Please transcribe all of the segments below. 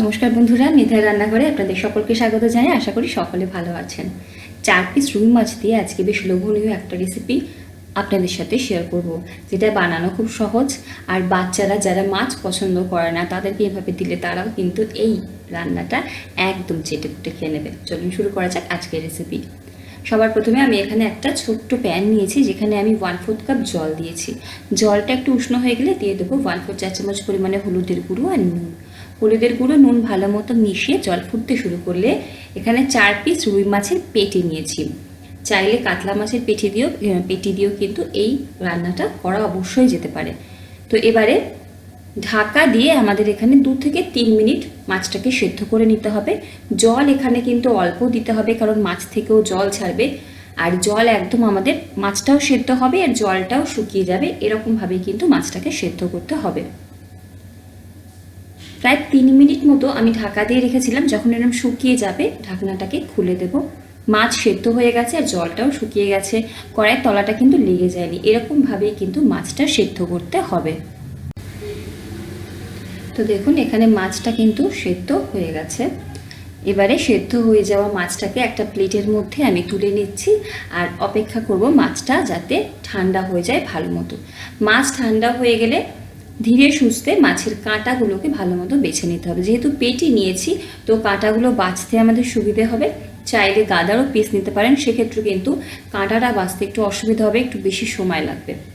নমস্কার বন্ধুরা নিধার রান্নাঘরে আপনাদের সকলকে স্বাগত জানাই। আশা করি সকলে ভালো আছেন। চার পিস রুই মাছ দিয়ে আজকে বেশ লোভনীয় একটা রেসিপি আপনাদের সাথে শেয়ার করব, যেটা বানানো খুব সহজ। আর বাচ্চারা যারা মাছ পছন্দ করে না, তাদেরকে এভাবে দিলে তারাও কিন্তু এই রান্নাটা একদম চেটে পুটে খেয়ে নেবে। চলুন শুরু করা যাক আজকের রেসিপি সবার প্রথমে আমি এখানে একটা ছোট্ট প্যান নিয়েছি, যেখানে আমি ওয়ান ফোর্থ কাপ জল দিয়েছি। জলটা একটু উষ্ণ হয়ে গেলে দিয়ে দেবো ওয়ান ফোর চা চামচ পরিমাণে হলুদের গুঁড়ো আর নুন। হলুদের গুঁড়ো, নুন ভালো মতো মিশিয়ে জল ফুটতে শুরু করলে এখানে চার পিস রুই মাছের পেটি নিয়েছি। চাইলে কাতলা মাছের পেটি দিয়েও পেটি দিয়েও কিন্তু এই রান্নাটা করা অবশ্যই যেতে পারে। তো এবারে ঢাকা দিয়ে আমাদের এখানে দু থেকে তিন মিনিট মাছটাকে সেদ্ধ করে নিতে হবে। জল এখানে কিন্তু অল্প দিতে হবে, কারণ মাছ থেকেও জল ছাড়বে। আর জল একদম আমাদের মাছটাও সেদ্ধ হবে, আর জলটাও শুকিয়ে যাবে। এরকমভাবেই কিন্তু মাছটাকে সেদ্ধ করতে হবে। প্রায় তিন মিনিট মতো আমি ঢাকা দিয়ে রেখেছিলাম, যখন এরকম শুকিয়ে যাবে, ঢাকনাটাকে খুলে দেব। মাছ সেদ্ধ হয়ে গেছে আর জলটাও শুকিয়ে গেছে। কড়াইয়ের তলাটা কিন্তু লেগে যায়নি। এরকমভাবেই কিন্তু মাছটা সেদ্ধ করতে হবে। তো দেখুন, এখানে মাছটা কিন্তু সেদ্ধ হয়ে গেছে। এবারে সেদ্ধ হয়ে যাওয়া মাছটাকে একটা প্লেটের মধ্যে আমি তুলে নিচ্ছি আর অপেক্ষা করব মাছটা যাতে ঠান্ডা হয়ে যায় ভালো মতো। মাছ ঠান্ডা হয়ে গেলে ধীরে সুস্থে মাছের কাঁটাগুলোকে ভালো মতো বেছে নিতে হবে। যেহেতু পেটি নিয়েছি, তো কাঁটাগুলো বাছতে আমাদের সুবিধে হবে। চাইলে গাদারও পিস নিতে পারেন। সেক্ষেত্রে কিন্তু কাঁটাটা বাছতে একটু অসুবিধা হবে, একটু বেশি সময় লাগবে।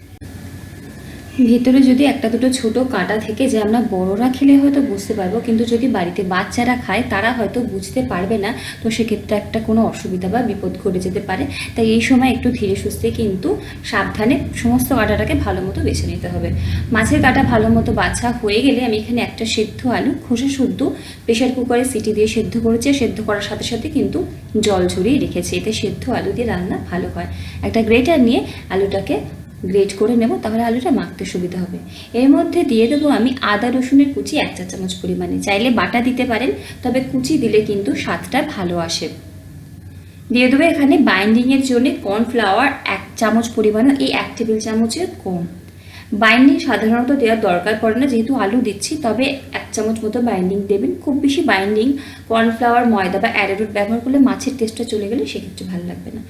ভেতরে যদি একটা দুটো ছোট কাঁটা থেকে যে আমরা বড়রা খেলে হয়তো বুঝতে পারব, কিন্তু যদি বাড়িতে বাচ্চারা খায়, তারা হয়তো বুঝতে পারবে না। তো সেক্ষেত্রে একটা কোনো অসুবিধা বা বিপদ ঘটে যেতে পারে। তাই এই সময় একটু ধীরে সুস্থে কিন্তু সাবধানে সমস্ত কাঁটাটাকে ভালো মতো বেছে নিতে হবে। মাছের কাঁটা ভালো মতো বাছা হয়ে গেলে আমি এখানে একটা সেদ্ধ আলু, খোসা শুদ্ধ প্রেশার কুকারে সিটি দিয়ে সেদ্ধ করেছি। সেদ্ধ করার সাথে সাথে কিন্তু জল ঝরিয়ে রেখেছি। এতে সেদ্ধ আলু দিয়ে রান্না ভালো হয়। একটা গ্রেটার নিয়ে আলুটাকে গ্রেট করে নেব, তাহলে আলুটা মাখতে সুবিধা হবে। এর মধ্যে দিয়ে দেবো আমি আদা, রসুনের কুচি, এক চা চামচ পরিমাণে। চাইলে বাটা দিতে পারেন, তবে কুচি দিলে কিন্তু স্বাদটা ভালো আসে। দিয়ে দেবো এখানে বাইন্ডিংয়ের জন্য কর্নফ্লাওয়ার এক চামচ পরিমাণে, এই এক টেবিল চামচের কম। বাইন্ডিং সাধারণত দেওয়ার দরকার পড়ে না, যেহেতু আলু দিচ্ছি, তবে এক চামচ মতো বাইন্ডিং দেবেন। খুব বেশি বাইন্ডিং কর্নফ্লাওয়ার ময়দা বা অ্যারোরুট ব্যবহার করলে মাছের টেস্টটা চলে গেলে সেক্ষেত্রে ভালো লাগবে না।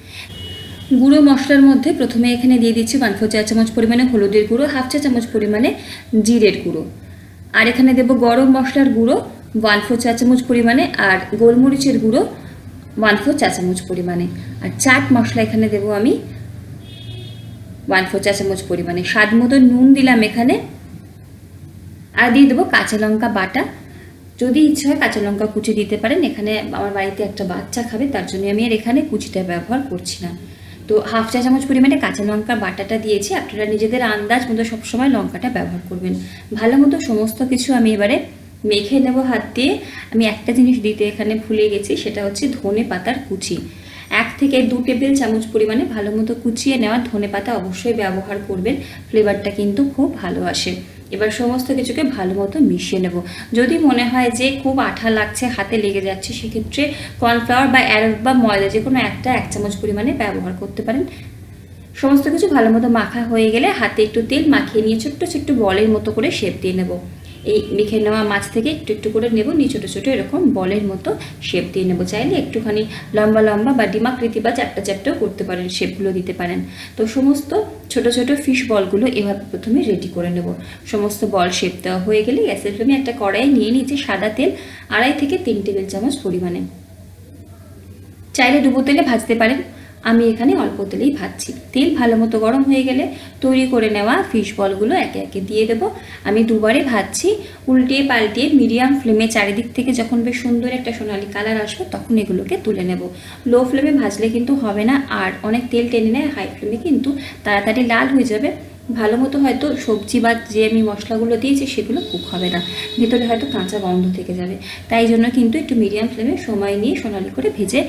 গুঁড়ো মশলার মধ্যে প্রথমে এখানে দিয়ে দিচ্ছি ওয়ান ফোর চা চামচ পরিমাণে হলুদের গুঁড়ো, হাফ চা চামচ পরিমাণে জিরের গুঁড়ো। আর এখানে দেবো গরম মশলার গুঁড়ো, ওয়ান ফোর চা চামচ পরিমাণে, আর গোলমরিচের গুঁড়ো, ওয়ান ফোর চা চামচ পরিমাণে। আর চাট মশলা এখানে দেবো আমি, ওয়ান ফোর চা চামচ পরিমাণে। স্বাদ মতো নুন দিলাম এখানে। আর দিয়ে দেবো কাঁচা লঙ্কা বাটা। যদি ইচ্ছে হয় কাঁচা লঙ্কা কুচি দিতে পারেন। এখানে আমার বাড়িতে একটা বাচ্চা খাবে, তার জন্য আমি আর এখানে কুচিটা ব্যবহার করছি না। তো হাফ চা চামচ পরিমাণে কাঁচা লঙ্কা বাটাটা দিয়েছি। আপনারা নিজেদের আন্দাজ মতো সবসময় লঙ্কাটা ব্যবহার করবেন। ভালো মতো সমস্ত কিছু আমি এবারে মেখে নেব হাত দিয়ে। আমি একটা জিনিস দিতে এখানে ভুলে গেছি, সেটা হচ্ছে ধনে পাতার কুচি। এক থেকে দু টেবিল চামচ পরিমাণে ভালো মতো কুচিয়ে নেওয়া ধনে পাতা অবশ্যই ব্যবহার করবেন। ফ্লেভারটা কিন্তু খুব ভালো আসে। এবার সমস্ত কিছুকে ভালো মতো মিশিয়ে নেব। যদি মনে হয় যে খুব আঠা লাগছে, হাতে লেগে যাচ্ছে, সেক্ষেত্রে কর্নফ্লাওয়ার বা অ্যারোট বা ময়দা যে কোনো একটা এক চামচ পরিমাণে ব্যবহার করতে পারেন। সমস্ত কিছু ভালো মতো মাখা হয়ে গেলে হাতে একটু তেল মাখিয়ে নিয়ে ছোট্ট ছোট্ট বলের মতো করে শেপ দিয়ে নেব। এই মেখে নেওয়া মাছ থেকে একটু একটু করে নেব, নিয়ে ছোটো ছোটো এরকম বলের মতো শেপ দিয়ে নেব। চাইলে একটুখানি লম্বা লম্বা বা ডিমাকৃতি বা চারটা চারটাও করতে পারেন শেপগুলো দিতে পারেন। তো সমস্ত ছোট ছোট ফিশ বলগুলো এভাবে প্রথমে রেডি করে নেব। সমস্ত বল শেপ দেওয়া হয়ে গেলে গ্যাসের ফ্লেমে একটা কড়াই নিয়ে নিয়েছি সাদা তেল, আড়াই থেকে তিন টেবিল চামচ পরিমাণে। চাইলে ডুবো তেলে ভাজতে পারেন। আমি এখানে অল্প তেলেই ভাজছি। তেল ভালো মতো গরম হয়ে গেলে তৈরি করে নেওয়া ফিশ বলগুলো একে একে দিয়ে দেবো। আমি দুবারে ভাজছি উল্টিয়ে পাল্টিয়ে মিডিয়াম ফ্লেমে চারিদিক থেকে যখন বেশ সুন্দর একটা সোনালি কালার আসবে তখন এগুলোকে তুলে নেব। লো ফ্লেমে ভাজলে কিন্তু হবে না, আর অনেক তেল টেনে নেয় হাই ফ্লেমে কিন্তু তাড়াতাড়ি লাল হয়ে যাবে। ভালো মতো হয়তো সবজি বা যে আমি মশলাগুলো দিয়েছি সেগুলো কুক হবে না। ভেতরে হয়তো কাঁচা গন্ধ থেকে যাবে। তাই জন্য কিন্তু একটু মিডিয়াম ফ্লেমে সময় নিয়ে সোনালি করে ভেজে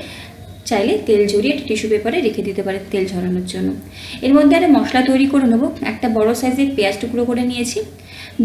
চাইলে তেল ঝরিয়ে টিস্যু পেপারে রেখে দিতে পারে তেল ঝরানোর জন্য। এর মধ্যে আরে মশলা তৈরি করে নেব। একটা বড় সাইজের পেঁয়াজ টুকরো করে নিয়েছি।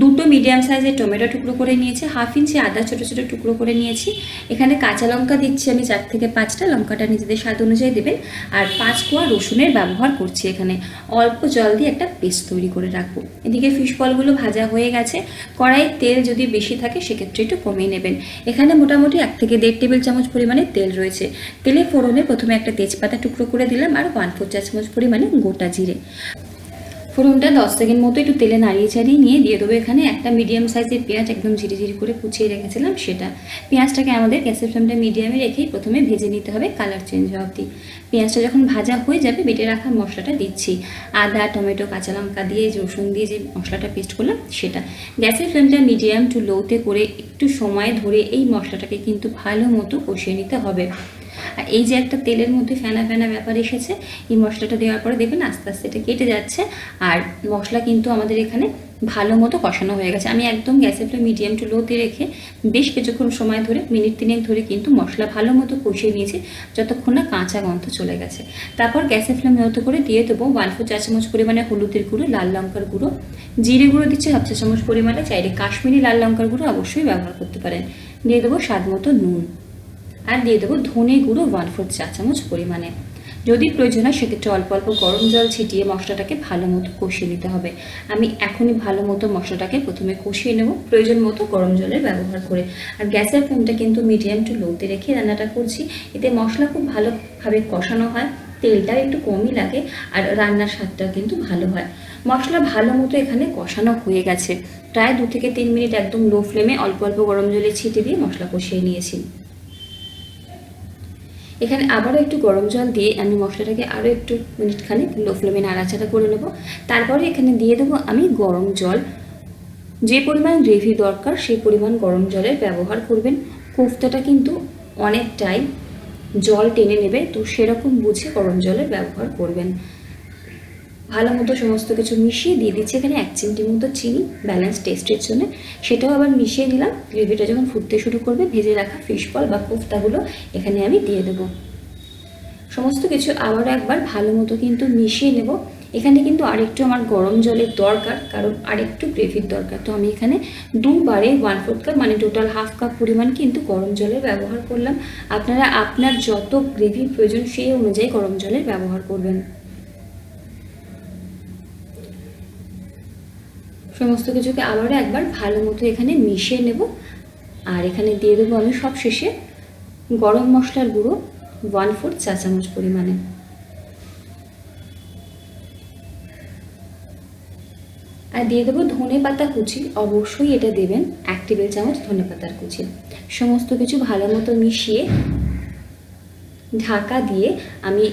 দুটো মিডিয়াম সাইজের টমেটো টুকরো করে নিয়েছি হাফ ইঞ্চি আদা ছোটো ছোটো টুকরো করে নিয়েছি। এখানে কাঁচা লঙ্কা দিচ্ছি আমি চার থেকে পাঁচটা, লঙ্কাটা নিজেদের স্বাদ অনুযায়ী দেবেন। আর পাঁচ কোয়া রসুনের ব্যবহার করছি এখানে। অল্প জল দিয়ে একটা পেস্ট তৈরি করে রাখব। এদিকে ফিশ বলগুলো ভাজা হয়ে গেছে। কড়াইয়ের তেল যদি বেশি থাকে, সেক্ষেত্রে একটু কমিয়ে নেবেন। এখানে মোটামুটি এক থেকে দেড় টেবিল চামচ পরিমাণে তেল রয়েছে। তেলে ফোড়নে প্রথমে একটা তেজপাতা টুকরো করে দিলাম, আর ওয়ান ফোর চা চামচ পরিমাণে গোটা জিরে। ফোড়নটা দশ সেকেন্ড মতো একটু তেলে নাড়িয়ে ছাড়িয়ে নিয়ে দিয়ে দেবো। এখানে একটা মিডিয়াম সাইজের পেঁয়াজ একদম ঝিরি ঝিরি করে কুচিয়ে রেখেছিলাম সেটা। পেঁয়াজটাকে আমাদের গ্যাসের ফ্লেমটা মিডিয়ামে রেখেই প্রথমে ভেজে নিতে হবে কালার চেঞ্জ হওয়া অবধি। পেঁয়াজটা যখন ভাজা হয়ে যাবে, বেটে রাখা মশলাটা দিচ্ছি। আদা, টমেটো, কাঁচা লঙ্কা দিয়ে রসুন দিয়ে যে মশলাটা পেস্ট করলাম সেটা। গ্যাসের ফ্লেমটা মিডিয়াম টু লোতে করে একটু সময় ধরে এই মশলাটাকে কিন্তু ভালো মতো কষিয়ে নিতে হবে। আর এই যে একটা তেলের মধ্যে ফেনা ফেনা ব্যাপার এসেছে, এই মশলাটা দেওয়ার পরে দেখবেন আস্তে আস্তে এটা কেটে যাচ্ছে আর মশলা কিন্তু আমাদের এখানে ভালো মতো কষানো হয়ে গেছে। আমি একদম গ্যাসের ফ্লেম মিডিয়াম টু লোতে রেখে বেশ কিছুক্ষণ সময় ধরে, মিনিট তিনেক ধরে কিন্তু মশলা ভালো মতো কষিয়ে নিয়েছি, যতক্ষণ না কাঁচা গন্ধ চলে গেছে। তারপর গ্যাসের ফ্লেম মতো করে দিয়ে দেবো ওয়ান ফোর চা চামচ পরিমাণে হলুদের গুঁড়ো, লাল লঙ্কার গুঁড়ো, জিরে গুঁড়ো দিচ্ছি হাফ চা চামচ পরিমাণে, চাইলে কাশ্মীরি লাল লঙ্কার গুঁড়ো অবশ্যই ব্যবহার করতে পারেন। দিয়ে দেবো স্বাদ মতো নুন। আর দিয়ে দেবো ধনে গুঁড়ো ওয়ান ফোর চা চামচ পরিমাণে। যদি প্রয়োজন হয়, সেক্ষেত্রে অল্প অল্প গরম জল ছিটিয়ে মশলাটাকে ভালো মতো কষিয়ে নিতে হবে। আমি এখনই ভালো মতো মশলাটাকে প্রথমে কষিয়ে নেব, প্রয়োজন মতো গরম জলের ব্যবহার করে। আর গ্যাসের ফ্লেমটা কিন্তু মিডিয়াম টু লোতে রেখে রান্নাটা করছি। এতে মশলা খুব ভালোভাবে কষানো হয়, তেলটা একটু কমই লাগে, আর রান্নার স্বাদটাও কিন্তু ভালো হয়। মশলা ভালো মতো এখানে কষানো হয়ে গেছে। প্রায় দু থেকে তিন মিনিট একদম লো ফ্লেমে অল্প অল্প গরম জলে ছিটে দিয়ে মশলা কষিয়ে নিয়েছি। এখানে আবারও একটু গরম জল দিয়ে আমি মশলাটাকে আরও একটু মিনিটখানে লো ফ্লেমে নাড়াচাড়া করে নেব। তারপরে এখানে দিয়ে দেবো আমি গরম জল। যে পরিমাণ গ্রেভি দরকার, সেই পরিমাণ গরম জলের ব্যবহার করবেন। কোফতাটা কিন্তু অনেকটাই জল টেনে নেবে, তো সেরকম বুঝে গরম জলের ব্যবহার করবেন। ভালো মতো সমস্ত কিছু মিশিয়ে দিয়ে দিচ্ছি। এখানে এক চিমটি মতো চিনি ব্যালেন্স টেস্টের জন্য। সেটাও আবার মিশিয়ে নিলাম গ্রেভিটা যখন ফুটতে শুরু করবে, ভেজে রাখা ফিশ বল বা কোফতাগুলো এখানে আমি দিয়ে দেবো। সমস্ত কিছু আবারও একবার ভালো মতো কিন্তু মিশিয়ে নেব। এখানে কিন্তু আরেকটু আমার গরম জলের দরকার, কারণ আরেকটু গ্রেভির দরকার। তো আমি এখানে দুবারে ওয়ান ফোর্থ কাপ মানে টোটাল হাফ কাপ পরিমাণ কিন্তু গরম জলের ব্যবহার করলাম। আপনারা, আপনার যত গ্রেভির প্রয়োজন সেই অনুযায়ী গরম জলের ব্যবহার করবেন। সমস্ত কিছুকে আবারও একবার ভালো মতো এখানে মিশিয়ে নেব। আর এখানে দিয়ে দেবো আমি সব শেষে গরম মশলার গুঁড়ো ওয়ান ফোর চা চামচ পরিমাণে। আর দিয়ে দেবো ধনে পাতা কুচি, অবশ্যই এটা দেবেন এক টেবিল চামচ ধনে পাতার কুচি। সমস্ত কিছু ভালো মতো মিশিয়ে ঢাকা দিয়ে আমি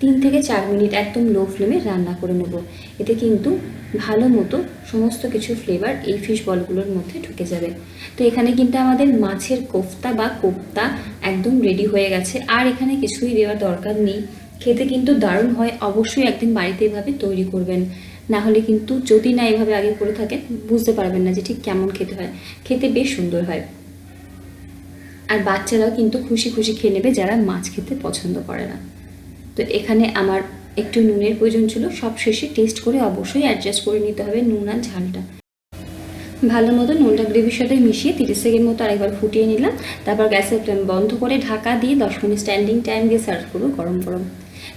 তিন থেকে চার মিনিট একদম লো ফ্লেমে রান্না করে নেব। এতে কিন্তু ভালো মতো সমস্ত কিছু ফ্লেভার এই ফিশ বলগুলোর মধ্যে ঢুকে যাবে। তো এখানে কিন্তু আমাদের মাছের কোফতা বা কোপ্তা একদম রেডি হয়ে গেছে। আর এখানে কিছুই দেওয়ার দরকার নেই। খেতে কিন্তু দারুণ হয়। অবশ্যই একদিন বাড়িতে এভাবে তৈরি করবেন। না হলে কিন্তু যদি না এভাবে আগে করে থাকেন, বুঝতে পারবেন না যে ঠিক কেমন খেতে হয়। খেতে বেশ সুন্দর হয়। আর বাচ্চারাও কিন্তু খুশি খুশি খেয়ে নেবে যারা মাছ খেতে পছন্দ করে না। তো এখানে আমার একটু নুনের প্রয়োজন ছিল। সব শেষে টেস্ট করে অবশ্যই অ্যাডজাস্ট করে নিতে হবে নুন আর ঝালটা। ভালো মতো নুনটা গ্রেভির সাথে মিশিয়ে তিরিশ সেকেন্ড মতো আরেকবার ফুটিয়ে নিলাম। তারপর গ্যাসের ফ্লেম বন্ধ করে ঢাকা দিয়ে দশ মিনিট স্ট্যান্ডিং টাইম দিয়ে সার্ভ করব গরম গরম।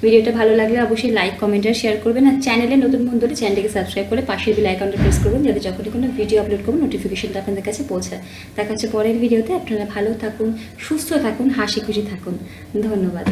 ভিডিওটা ভালো লাগলে অবশ্যই লাইক কমেন্ট আর শেয়ার করবেন। আর চ্যানেলে নতুন বন্ধুরা চ্যানেলটিকে সাবস্ক্রাইব করে পাশের বিল আইকনটা প্রেস করবেন, যাতে যখনই কোনো ভিডিও আপলোড করব নোটিফিকেশনটা আপনাদের কাছে পৌঁছায়। দেখা হচ্ছে পরের ভিডিওতে আপনারা ভালো থাকুন, সুস্থ থাকুন, হাসি খুশি থাকুন। ধন্যবাদ।